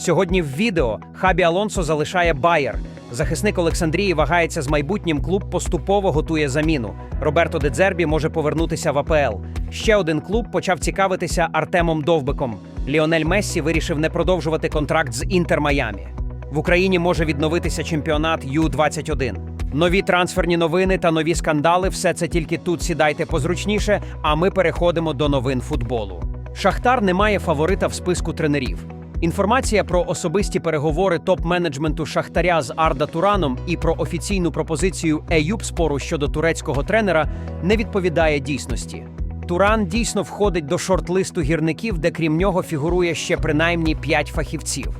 Сьогодні в відео Хабі Алонсо залишає Байер. Захисник Олександрії вагається з майбутнім. Клуб поступово готує заміну. Роберто Дедзербі може повернутися в АПЛ. Ще один клуб почав цікавитися Артемом Довбиком. Ліонель Мессі вирішив не продовжувати контракт з Інтер Майамі. В Україні може відновитися чемпіонат Ю-21. Нові трансферні новини та нові скандали все це тільки тут сідайте позручніше, а ми переходимо до новин футболу. Шахтар не має фаворита в списку тренерів. Інформація про особисті переговори топ-менеджменту Шахтаря з Арда Тураном і про офіційну пропозицію Еюб щодо турецького тренера не відповідає дійсності. Туран дійсно входить до шорт-листу гірників, де крім нього фігурує ще принаймні п'ять фахівців.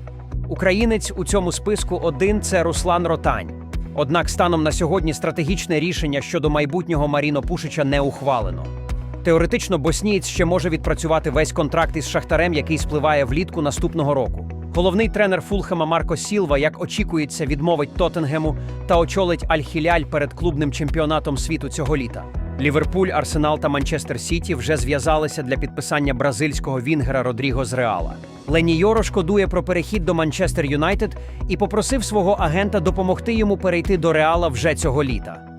Українець у цьому списку один це Руслан Ротань. Однак станом на сьогодні стратегічне рішення щодо майбутнього Маріно Пушича не ухвалено. Теоретично боснієць ще може відпрацювати весь контракт із Шахтарем, який спливає влітку наступного року. Головний тренер Фулхема Марко Сілва, як очікується, відмовить Тоттенгему та очолить Аль-Хіляль перед клубним чемпіонатом світу цього літа. Ліверпуль, Арсенал та Манчестер Сіті вже зв'язалися для підписання бразильського вінгера Родріго з Реала. Ленійоро шкодує про перехід до Манчестер Юнайтед і попросив свого агента допомогти йому перейти до Реала вже цього літа.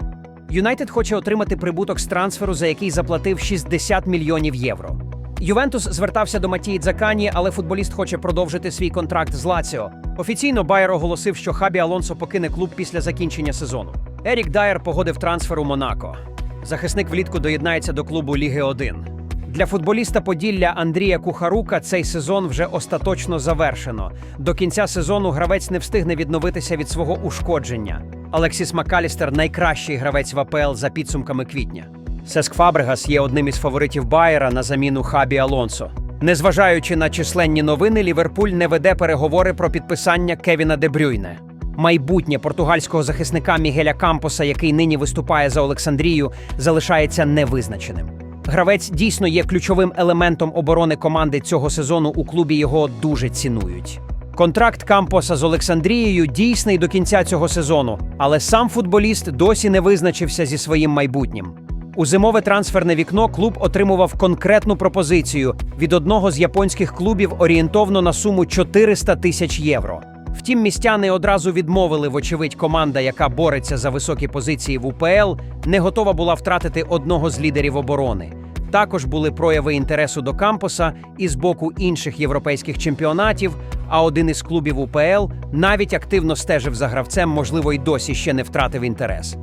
Юнайтед хоче отримати прибуток з трансферу, за який заплатив 60 мільйонів євро. Ювентус звертався до Матії Дзакані, але футболіст хоче продовжити свій контракт з Лаціо. Офіційно Байер оголосив, що Хабі Алонсо покине клуб після закінчення сезону. Ерік Дайер погодив трансфер у Монако. Захисник влітку доєднається до клубу Ліги 1. Для футболіста Поділля Андрія Кухарука цей сезон вже остаточно завершено. До кінця сезону гравець не встигне відновитися від свого ушкодження. Алексіс Макалістер найкращий гравець в АПЛ за підсумками квітня. Сеск Фабрегас є одним із фаворитів Байера на заміну Хабі Алонсо. Незважаючи на численні новини, Ліверпуль не веде переговори про підписання Кевіна Дебрюйне. Майбутнє португальського захисника Мігеля Кампоса, який нині виступає за Олександрію, залишається невизначеним. Гравець дійсно є ключовим елементом оборони команди цього сезону. У клубі його дуже цінують. Контракт Кампоса з Олександрією дійсний до кінця цього сезону, але сам футболіст досі не визначився зі своїм майбутнім. У зимове трансферне вікно клуб отримував конкретну пропозицію від одного з японських клубів орієнтовно на суму 400 тисяч євро. Втім, містяни одразу відмовили, вочевидь, команда, яка бореться за високі позиції в УПЛ, не готова була втратити одного з лідерів оборони. Також були прояви інтересу до кампуса і з боку інших європейських чемпіонатів. А один із клубів УПЛ навіть активно стежив за гравцем, можливо, й досі ще не втратив інтерес.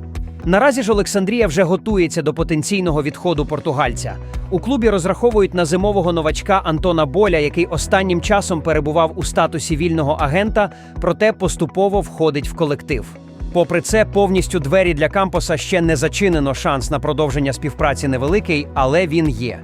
Наразі ж Олександрія вже готується до потенційного відходу португальця. У клубі розраховують на зимового новачка Антона Боля, який останнім часом перебував у статусі вільного агента, проте поступово входить в колектив. Попри це, повністю двері для кампуса ще не зачинено. Шанс на продовження співпраці невеликий, але він є.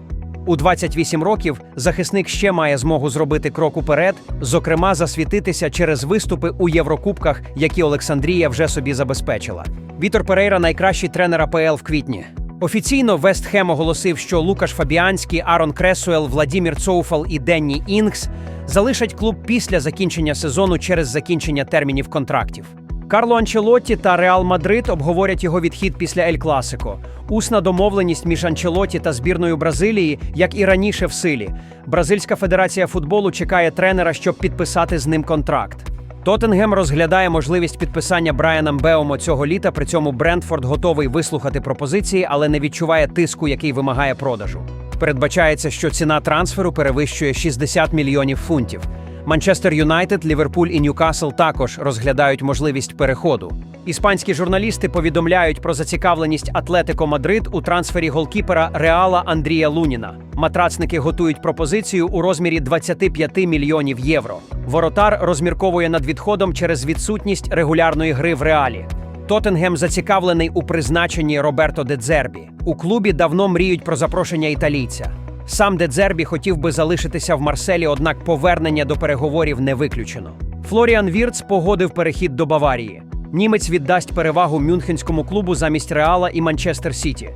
У 28 років захисник ще має змогу зробити крок уперед, зокрема, засвітитися через виступи у Єврокубках, які Олександрія вже собі забезпечила. Вітор Перейра найкращий тренер АПЛ в квітні. Офіційно Вест Хем оголосив, що Лукаш Фабіанський, Арон Кресуел, Владімір Цоуфал і Денні Інгс залишать клуб після закінчення сезону через закінчення термінів контрактів. Карло Анчелотті та Реал Мадрид обговорять його відхід після Ель Класико. Усна домовленість між Анчелотті та збірною Бразилії, як і раніше в силі. Бразильська федерація футболу чекає тренера, щоб підписати з ним контракт. Тоттенгем розглядає можливість підписання Брайаном Беомо цього літа. При цьому Брентфорд готовий вислухати пропозиції, але не відчуває тиску, який вимагає продажу. Передбачається, що ціна трансферу перевищує 60 мільйонів фунтів. Манчестер Юнайтед, Ліверпуль і Ньюкасл також розглядають можливість переходу. Іспанські журналісти повідомляють про зацікавленість Атлетико Мадрид у трансфері голкіпера Реала Андрія Луніна. Матрацники готують пропозицію у розмірі 25 мільйонів євро. Воротар розмірковує над відходом через відсутність регулярної гри в реалі. Тоттенгем зацікавлений у призначенні Роберто Дедзербі. У клубі давно мріють про запрошення італійця. Сам Дедзербі хотів би залишитися в Марселі, однак повернення до переговорів не виключено. Флоріан Вірц погодив перехід до Баварії. Німець віддасть перевагу мюнхенському клубу замість Реала і Манчестер Сіті.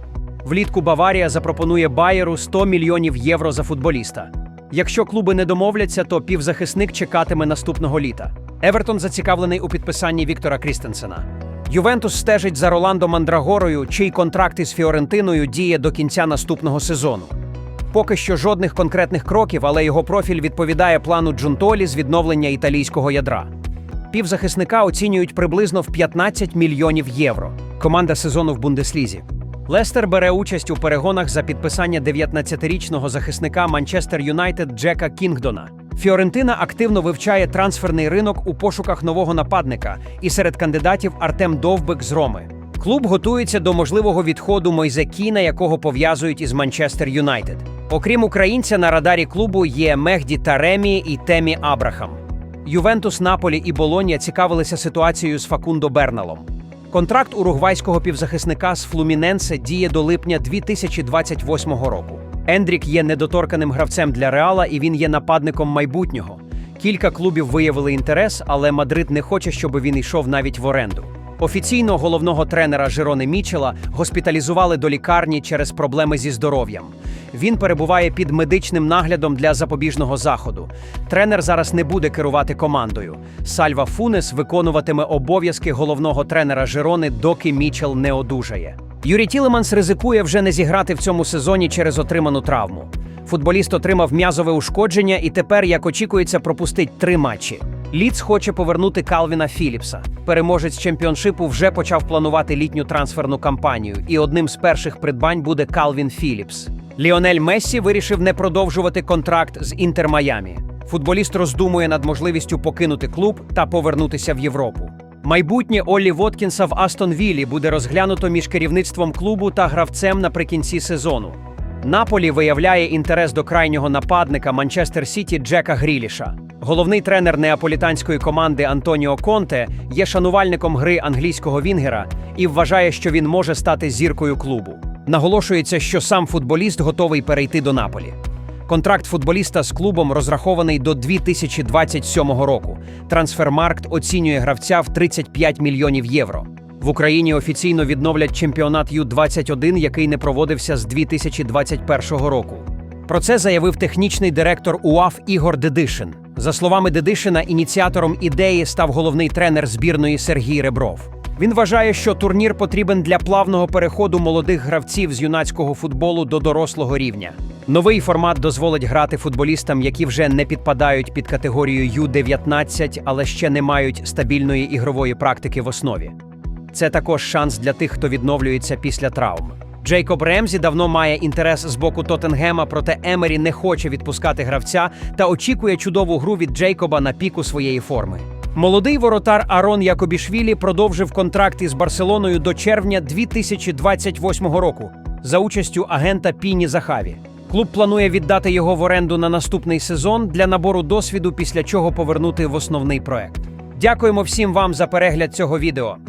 Влітку Баварія запропонує Байеру 100 мільйонів євро за футболіста. Якщо клуби не домовляться, то півзахисник чекатиме наступного літа. Евертон зацікавлений у підписанні Віктора Крістенсена. Ювентус стежить за Роландо Мандрагорою, чий контракт із Фіорентиною діє до кінця наступного сезону. Поки що жодних конкретних кроків, але його профіль відповідає плану Джунтолі з відновлення італійського ядра. Півзахисника оцінюють приблизно в 15 мільйонів євро. Команда сезону в Бундеслізі. Лестер бере участь у перегонах за підписання 19-річного захисника Манчестер Юнайтед Джека Кінгдона. Фіорентина активно вивчає трансферний ринок у пошуках нового нападника, і серед кандидатів Артем Довбик з Роми. Клуб готується до можливого відходу Мойзе Кіна, якого пов'язують із Манчестер Юнайтед. Окрім українця, на радарі клубу є Мехді Таремі і Темі Абрахам. Ювентус, Наполі і Болонія цікавилися ситуацією з Факундо Берналом. Контракт уругвайського півзахисника з Флуміненсе діє до липня 2028 року. Ендрік є недоторканим гравцем для Реала і він є нападником майбутнього. Кілька клубів виявили інтерес, але Мадрид не хоче, щоб він йшов навіть в оренду. Офіційно головного тренера Жирони Мічела госпіталізували до лікарні через проблеми зі здоров'ям. Він перебуває під медичним наглядом для запобіжного заходу. Тренер зараз не буде керувати командою. Сальва Фунес виконуватиме обов'язки головного тренера Жирони, доки Мічел не одужає. Юрій Тілеманс ризикує вже не зіграти в цьому сезоні через отриману травму. Футболіст отримав м'язове ушкодження і тепер, як очікується, пропустить три матчі. Ліц хоче повернути Калвіна Філіпса. Переможець чемпіоншипу вже почав планувати літню трансферну кампанію, і одним з перших придбань буде Калвін Філіпс. Ліонель Мессі вирішив не продовжувати контракт з Інтер Майамі. Футболіст роздумує над можливістю покинути клуб та повернутися в Європу. Майбутнє Оллі Воткінса в Астон Віллі буде розглянуто між керівництвом клубу та гравцем наприкінці сезону. Наполі виявляє інтерес до крайнього нападника Манчестер Сіті Джека Гріліша. Головний тренер неаполітанської команди Антоніо Конте є шанувальником гри англійського вінгера і вважає, що він може стати зіркою клубу. Наголошується, що сам футболіст готовий перейти до Наполі. Контракт футболіста з клубом розрахований до 2027 року. Трансфермаркт оцінює гравця в 35 мільйонів євро. В Україні офіційно відновлять чемпіонат Ю-21, який не проводився з 2021 року. Про це заявив технічний директор УАФ Ігор Дедишин. За словами Дедишина, ініціатором ідеї став головний тренер збірної Сергій Ребров. Він вважає, що турнір потрібен для плавного переходу молодих гравців з юнацького футболу до дорослого рівня. Новий формат дозволить грати футболістам, які вже не підпадають під категорію Ю-19, але ще не мають стабільної ігрової практики в основі. Це також шанс для тих, хто відновлюється після травм. Джейкоб Ремзі давно має інтерес з боку Тоттенгема, проте Емері не хоче відпускати гравця та очікує чудову гру від Джейкоба на піку своєї форми. Молодий воротар Арон Якобішвілі продовжив контракт із Барселоною до червня 2028 року за участю агента Піні Захаві. Клуб планує віддати його в оренду на наступний сезон для набору досвіду, після чого повернути в основний проект. Дякуємо всім вам за перегляд цього відео.